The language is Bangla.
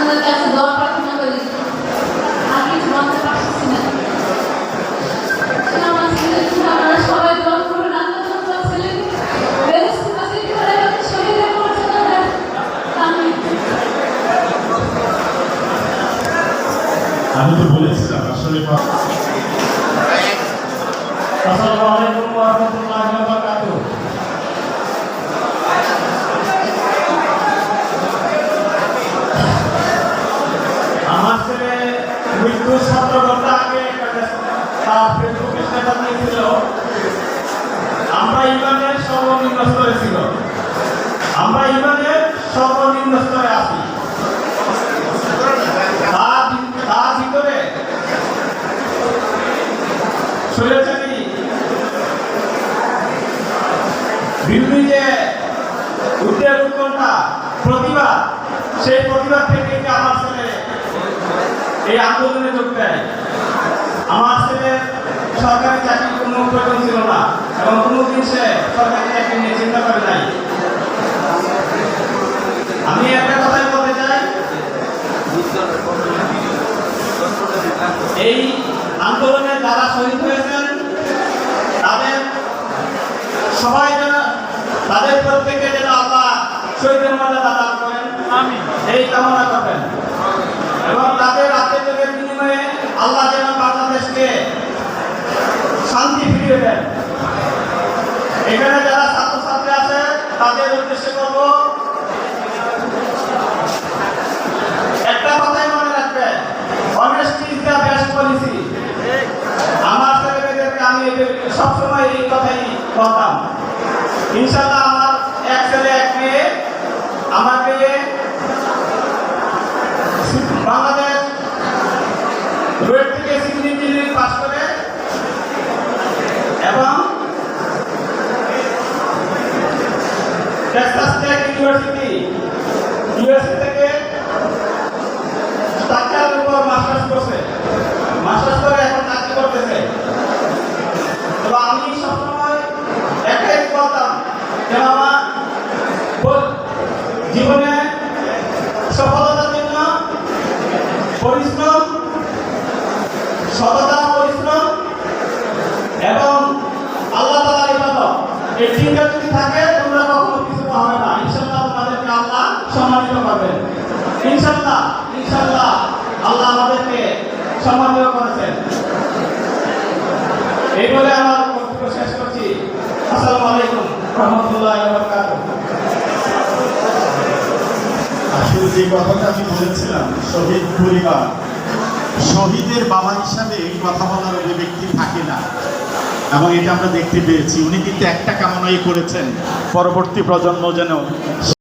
আপনার কাছে দোয়া প্রার্থনা করি আমি মানতে পারছি না আমার ছেলে আপনারা সবাই আসসালামু আলাইকুম ওয়া রাহমাতুল্লাহ। আমরা ইমানের সর্বনিম্ন ছিল। আমরা ইমানের সর্বনিম্ন স্তরে আছি তার তার ভিতরে সেই প্রতিবাদ থেকে আমার ছেলে এই আন্দোলনে যোগ দেয় আমার ছেলে সরকারি চাকরির কোনো প্রয়োজন ছিল না এবং কোনোদিন সে সরকারি চাকরি নিয়ে চিন্তা করে নাই আমি একটা কথাই বলতে চাই এই আন্দোলনে যারা শহীদ হয়েছেন তাদের সবাই যেন তাদের প্রত্যেকে যেন আল্লাহ শহীদের মর্যাদা দান করেন। আমি এই কামনা করবেন। এবং তাদের আত্মীয়দের বিনিময়ে আল্লাহ যেন বাংলাদেশকে শান্তি ফিরিয়ে দেন। এখানে যারা ছাত্রছাত্রী আছে তাদের উদ্দেশ্যে করব সবসময় এই কথাই বলতাম। ইনশাল্লাহ আমার এক ছেলে, এক মেয়ে, আমাকে বাংলাদেশ রোড থেকে সিভিল ইঞ্জিনিয়ারিং পাস করে এবং টেক্সাস টেক ইউনিভার্সিটি, ইউএসএ থেকে স্ট্রাকচারের উপর মাস্টার্স করছে মাস্টার্স করে এখন চাকরি করতেছে তো আমি সবসময় একটাই বলতাম যে আমার জীবনে সফলতার জন্য পরিশ্রম, সততা, পরিশ্রম এবং আল্লাহ তালার এই তিনটা যদি থাকে, তোমরা কখনো কিছু পাবে না। ইনশাল্লাহ তোমাদেরকে আল্লাহ সম্মানিত করবেন। ইনশাল্লাহ ইনশাল্লাহ আল্লাহ আমাদেরকে সম্মানিত করেছেন। এই বলে আমার বক্তব্য শেষ করছি। আসসালামু আলাইকুম। আসলে যে কথাটা আমি বলেছিলাম, শহীদ শহীদের বাবা হিসাবে এই কথা বলার অভিব্যক্তি থাকে না। এবং এটা আমরা দেখতে পেয়েছি। উনি কিন্তু একটা কামনাই করেছেন। পরবর্তী প্রজন্ম যেন